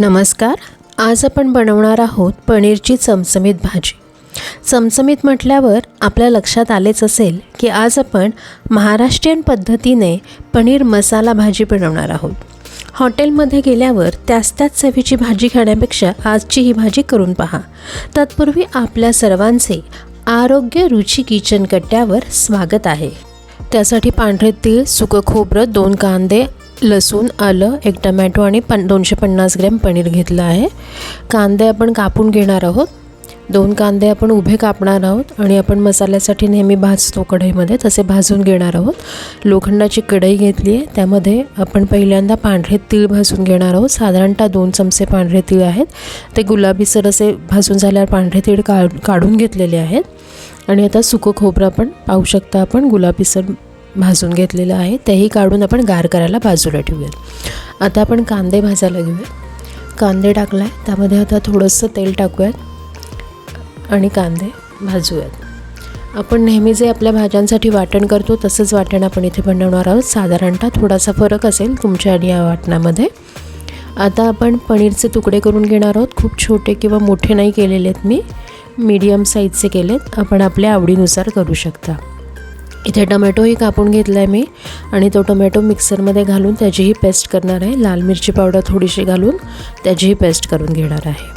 नमस्कार. आज आपण बनवणार आहोत पनीरची चमचमीत भाजी. चमचमीत म्हटल्यावर आपल्या लक्षात आलेच असेल की आज आपण महाराष्ट्रीयन पद्धतीने पनीर मसाला भाजी बनवणार आहोत. हॉटेलमध्ये गेल्यावर त्याच त्याच चवीची भाजी खाण्यापेक्षा आजची ही भाजी करून पहा. तत्पूर्वी आपल्या सर्वांचे आरोग्य रुची किचन कट्ट्यावर स्वागत आहे. त्यासाठी पांढरे तीळ सुकं खोबरं दोन कांदे लसूण आलं एक टमॅटो आणि पन दोनशे पन्नास ग्रॅम पनीर घेतलं आहे. कांदे आपण कापून घेणार आहोत. दोन कांदे आपण उभे कापणार आहोत आणि आपण मसाल्यासाठी नेहमी भाजतो कढईमध्ये तसे भाजून घेणार आहोत. लोखंडाची कढई घेतली आहे त्यामध्ये आपण पहिल्यांदा पांढरे तीळ भाजून घेणार आहोत. साधारणतः दोन चमचे पांढरे तीळ आहेत. ते गुलाबीसर असे भाजून झाल्यावर पांढरे तीळ का काढून घेतलेले आहेत. आणि आता सुकं खोबरं आपण पाहू शकता आपण गुलाबीसर भाजून घेतलेलं आहे. तेही काढून आपण गार करायला बाजूला ठेवूयात. आता आपण कांदे भाजायला घेऊयात. कांदे टाकला आहे त्यामध्ये आता थोडंसं तेल टाकूयात आणि कांदे भाजूयात. आपण नेहमी जे आपल्या भाज्यांसाठी वाटण करतो तसंच वाटण आपण इथे बनवणार आहोत. साधारणतः थोडासा फरक असेल तुमच्या आणि या वाटणामध्ये. आता आपण पनीरचे तुकडे करून घेणार आहोत. खूप छोटे किंवा मोठे नाही केलेले आहेत मी. मीडियम साईजचे केलेत. आपण आपल्या आवडीनुसार करू शकता. इथे टोमॅटोही कापून घेतला आहे मी आणि तो टोमॅटो मिक्सरमध्ये घालून त्याचीही पेस्ट करणार आहे. लाल मिरची पावडर थोडीशी घालून त्याचीही पेस्ट करून घेणार आहे.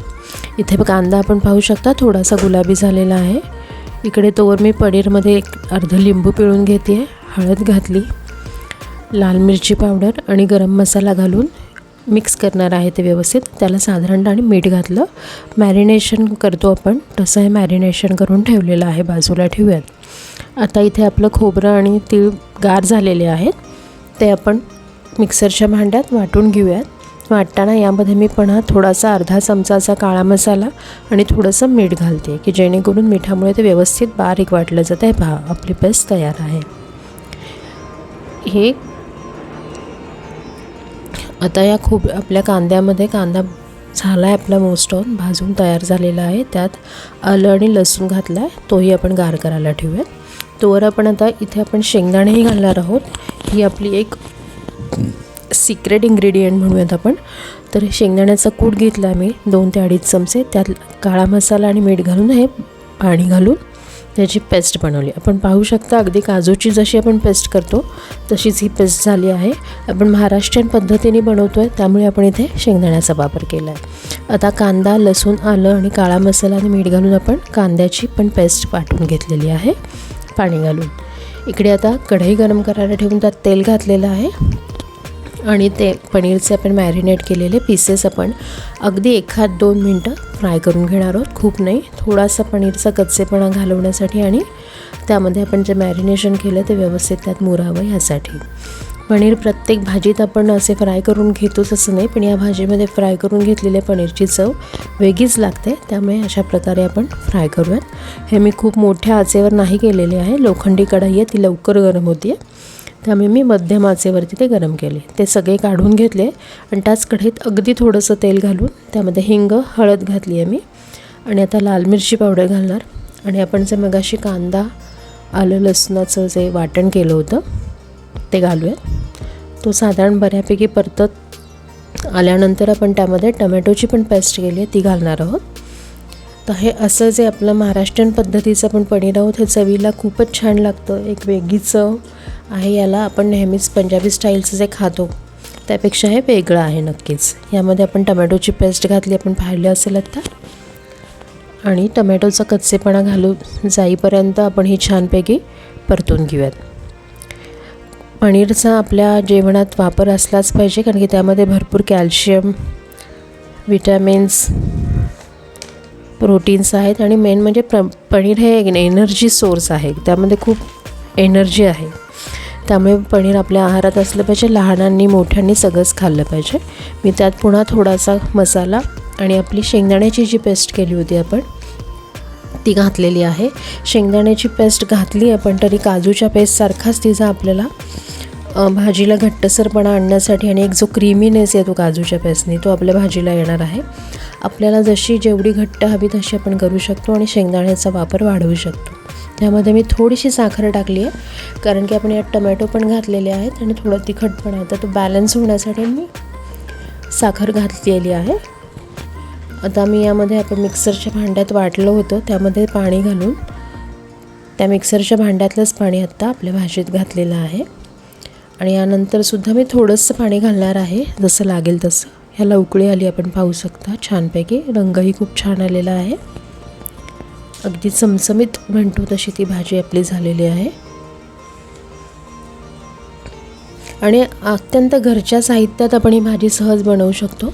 इथे कांदा आपण पाहू शकता थोडासा गुलाबी झालेला आहे. इकडे तोवर मी पनीरमध्ये एक अर्ध लिंबू पिळून घेते. आहे हळद घातली लाल मिरची पावडर आणि गरम मसाला घालून मिक्स करणार आहे ते व्यवस्थित. त्याला साधारणतः आणि मीठ घातलं. मॅरिनेशन करतो आपण. तसं हे मॅरिनेशन करून ठेवलेलं आहे. बाजूला ठेवूयात. आता इथे आपलं खोबरं आणि तीळ गार झालेले आहेत. ते आपण मिक्सरच्या भांड्यात वाटून घेऊयात. वाटताना यामध्ये मी पुन्हा थोडासा अर्धा चमचाचा काळा मसाला आणि थोडंसं मीठ घालते की जेणेकरून मिठामुळे ते व्यवस्थित बारीक वाटलं जातं आहे पहा आपली पेस्ट तयार आहे. हे आता या खूप आपल्या कांद्यामध्ये कांदा झाला आहे आपला मोस्ट ऑन भाजून तयार झालेला आहे. त्यात आलं आणि लसूण घातला आहे तोही आपण गार करायला ठेवूयात. तोवर आपण आता इथे आपण शेंगदाणेही घालणार आहोत. ही आपली एक सिक्रेट इन्ग्रेडियंट म्हणूयात आपण. तर शेंगदाण्याचा कूट घेतला मी दोन ते अडीच चमचे. त्यात काळा मसाला आणि मीठ घालून हे पाणी घालून त्याची पेस्ट बनवली. आपण पाहू शकता अगदी काजूची जशी आपण पेस्ट करतो तशीच ही पेस्ट झाली आहे. आपण महाराष्ट्रीयन पद्धतीने बनवतो आहे त्यामुळे आपण इथे शेंगदाण्याचा वापर केला आहे आता कांदा लसूण आलं आणि काळा मसाला आणि मीठ घालून आपण कांद्याची पण पेस्ट पाठवून घेतलेली आहे. पाणी घालून. इकडे आता कढई गरम करायला ठेवून त्यात तेल घातलेलं आहे. आणि ते पनीरचे आपण मॅरिनेट केलेले पीसेस आपण अगदी एखाद दोन मिनटं फ्राय करून घेणार आहोत. खूप नाही थोडासा पनीरचा कच्चेपणा घालवण्यासाठी आणि त्यामध्ये आपण जे मॅरिनेशन केलं ते व्यवस्थित त्यात मुरावं यासाठी. पनीर प्रत्येक भाजीत आपण असे फ्राय करून घेतोच असं नाही पण या भाजीमध्ये फ्राय करून घेतलेल्या पनीरची चव वेगळीच लागते. त्यामुळे अशा प्रकारे आपण फ्राय करूयात. हे मी खूप मोठ्या आचेवर नाही केलेले आहे. लोखंडी कढाई आहे ती लवकर गरम होती आहे त्यामुळे मी मध्यम आचेवरती ते गरम केले. ते सगळे काढून घेतले आणि त्याच कढईत अगदी थोडंसं तेल घालून त्यामध्ये हिंग हळद घातली आहे मी. आणि आता लाल मिरची पावडर घालणार. आणि आपण जे मगाशी कांदा आलं लसणाचं जे वाटण केलं होतं ते घालूयात. तो साधारण बऱ्यापैकी परतत आल्यानंतर आपण त्यामध्ये टमॅटोची पण पेस्ट केली आहे ती घालणार आहोत. तर हे असं जे आपलं महाराष्ट्रीयन पद्धतीचं आपण पनीर आहोत हे चवीला खूपच छान लागतं. एक वेगळी चव आहे याला आपण नेहमीच पंजाबी स्टाईलचं जे खातो त्यापेक्षा हे वेगळं आहे नक्कीच. यामध्ये आपण टमॅटोची पेस्ट घातली आपण पाहिलं असेल आता. आणि टमॅटोचा कच्चेपणा घालून जाईपर्यंत आपण ही छानपैकी परतून घेऊयात. पनीरचा आपल्या जेवणात वापर असलाच पाहिजे कारण की त्यामध्ये भरपूर कॅल्शियम विटॅमिन्स प्रोटीन्स आहेत. आणि मेन म्हणजे प्र पनीर हे एक एनर्जी सोर्स आहे. त्यामध्ये खूप एनर्जी आहे. त्यामुळे पनीर आपल्या आहारात असलं पाहिजे लहानांनी मोठ्यांनी सगळंच खाल्लं पाहिजे. मी त्यात पुन्हा थोडासा मसाला आणि आपली शेंगदाण्याची जी पेस्ट केली होती आपण ती घातलेली आहे. शेंगदाण्याची पेस्ट घातली आहे आपण तरी काजूच्या पेस्टसारखाच तिचा आपल्याला भाजीला घट्टसरपणा आणण्यासाठी आणि एक जो क्रीमीनेस येतो काजूच्या पेसनी तो आपल्या भाजीला येणार आहे. आपल्याला जशी जेवढी घट्ट हवी तशी आपण करू शकतो आणि शेंगदाण्याचा वापर वाढवू शकतो. त्यामध्ये मी थोडीशी साखर टाकली आहे कारण की आपण यात टमॅटो पण घातलेले आहेत आणि थोडं तिखट पण आहे. तर तो बॅलन्स होण्यासाठी मी साखर घातलेली आहे. आता मी यामध्ये आपण मिक्सरच्या भांड्यात वाटलं होतं त्यामध्ये पाणी घालून. त्या मिक्सरच्या भांड्यातलंच पाणी आत्ता आपल्या भाजीत घातलेलं आहे. आणि यानंतरसुद्धा मी थोडंसं पाणी घालणार आहे. जसं लागेल तसं. ह्याला उकळी आली आपण पाहू शकता. छानपैकी. रंगही खूप छान आलेला आहे. अगदी चमचमीत म्हणतो तशी ती भाजी आपली झालेली आहे. आणि अत्यंत घरच्या साहित्यात आपण ही भाजी सहज बनवू शकतो.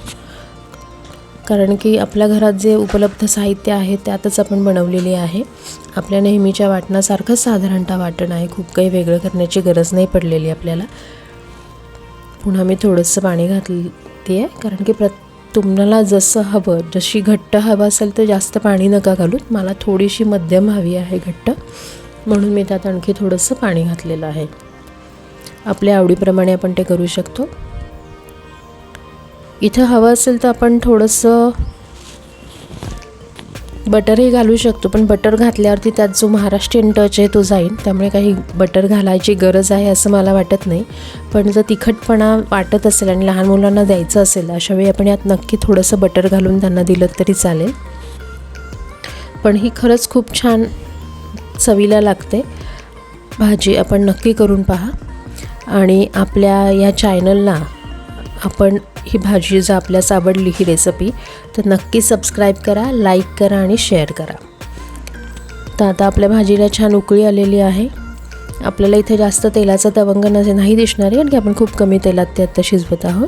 कारण की आपल्या घरात जे उपलब्ध साहित्य आहे त्यातच आपण बनवलेली आहे. आपल्या नेहमीच्या वाटणासारखंच साधारणतः वाटण आहे. खूप काही वेगळं करण्याची गरज नाही पडलेली आपल्याला. पुन्हा मी थोडंसं पाणी घातली आहे कारण की प्र तुम्हाला जसं हवं जशी घट्ट हवं असेल तर जास्त पाणी नका घालूत मला थोडीशी मध्यम हवी आहे घट्ट. म्हणून मी त्यात आणखी थोडंसं पाणी घातलेलं आहे. आपल्या आवडीप्रमाणे आपण ते करू शकतो. इथं हवं असेल तर आपण थोडंसं बटरही घालू शकतो पण बटर घातल्यावरती त्यात जो महाराष्ट्रीयन टच आहे तो जाईल. त्यामुळे काही बटर घालायची गरज आहे असं मला वाटत नाही. पण जर तिखटपणा वाटत असेल आणि लहान मुलांना द्यायचं असेल अशा वेळी आपण यात नक्की थोडंसं बटर घालून त्यांना दिलं तरी चालेल. पण ही खरंच खूप छान चवीला लागते. भाजी आपण नक्की करून पहा. आणि आपल्या या चॅनलला आपण ही भाजी जर आपल्यास आवडली ही रेसिपी तर नक्की सबस्क्राईब करा लाईक करा आणि शेअर करा. तर आता आपल्या भाजीला छान उकळी आलेली आहे. आपल्याला इथे जास्त तेलाचा तवंग नसे नाही दिसणार आहे कारण की आपण खूप कमी तेलात ते आत्ता शिजवत आहोत.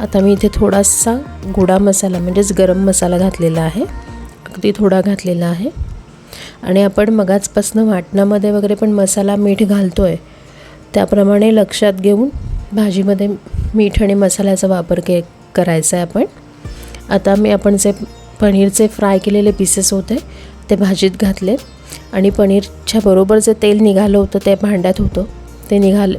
आता मी इथे थोडासा गोडा मसाला म्हणजेच गरम मसाला घातलेला आहे. अगदी थोडा घातलेला आहे. आणि आपण मगाचपासनं वाटणामध्ये वगैरे पण मसाला मीठ घालतो आहे त्याप्रमाणे लक्षात घेऊन भाजीमध्ये मीठ आणि मसाल्याचा वापर के करायचा आहे आपण. आता मी आपण जे पनीरचे फ्राय केलेले पीसेस होते ते भाजीत घातले. आणि पनीरच्या बरोबर जे तेल निघालं होतं ते भांड्यात होतं. ते निघालं.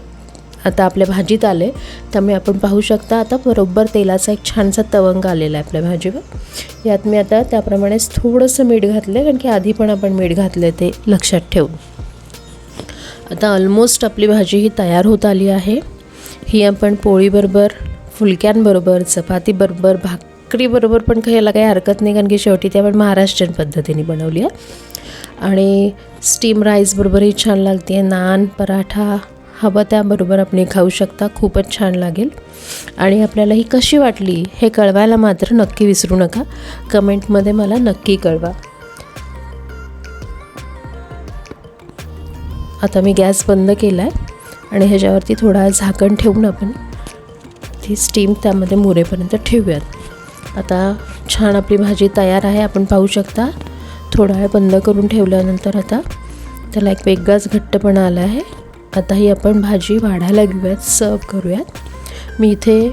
आता आपल्या भाजीत आले. त्यामुळे आपण पाहू शकता आता बरोबर तेलाचा एक छानसा तवंग आलेला आहे आपल्या भाजीवर. यात मी आता त्याप्रमाणेच थोडंसं मीठ घातलं आहे कारण की आधी पण आपण मीठ घातलं ते लक्षात ठेवून. आता ऑलमोस्ट आपली भाजी ही तयार होत आली आहे. ही आपण पोळीबरोबर फुलक्यांबरोबर चपातीबरोबर भाकरीबरोबर पण खायला काही हरकत नाही कारण की शेवटी ती आपण महाराष्ट्रीयन पद्धतीने बनवली आहे आणि स्टीम राईसबरोबरही छान लागते. नान पराठा हवं त्याबरोबर आपण खाऊ शकता. खूपच छान लागेल. आणि आपल्याला ही कशी वाटली हे कळवायला मात्र नक्की विसरू नका. कमेंटमध्ये मला नक्की कळवा. आता मी गॅस बंद केला आहे आणि ह्याच्यावरती थोडा झाकण ठेवून आपण ती स्टीम त्यामध्ये मुरेपर्यंत ठेवूयात. आता छान आपली भाजी तयार आहे आपण पाहू शकता. थोडा वेळ बंद करून ठेवल्यानंतर आता त्याला एक वेगळाच घट्टपणा आला आहे. आता ही आपण भाजी वाढायला घेऊयात सर्व करूयात. मी इथे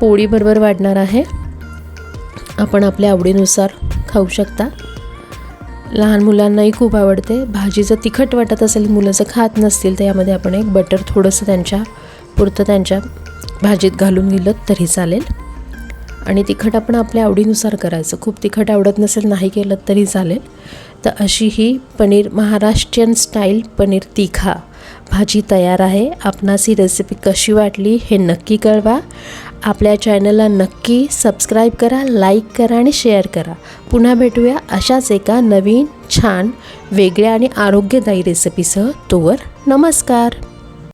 पोळीबरोबर वाढणार आहे. आपण आपल्या आवडीनुसार खाऊ शकता. लहान मुलांनाही खूप आवडते. भाजी जर तिखट वाटत असेल मुलं जर खात नसतील तर यामध्ये आपण एक बटर थोडंसं त्यांच्या पुरतं त्यांच्या भाजीत घालून गेलं तरी चालेल. आणि तिखट आपण आपल्या आवडीनुसार करायचं. खूप तिखट आवडत नसेल नाही केलं तरी चालेल. तर अशी ही पनीर महाराष्ट्रीयन स्टाईल पनीर तिखा. भाजी तयार आहे. आपणास ही रेसिपी कशी वाटली हे नक्की कळवा. आपल्या चॅनलला नक्की सबस्क्राईब करा लाईक करा आणि शेअर करा. पुन्हा भेटूया अशाच एका नवीन छान वेगळ्या आणि आरोग्यदायी रेसिपीसह. तोवर नमस्कार.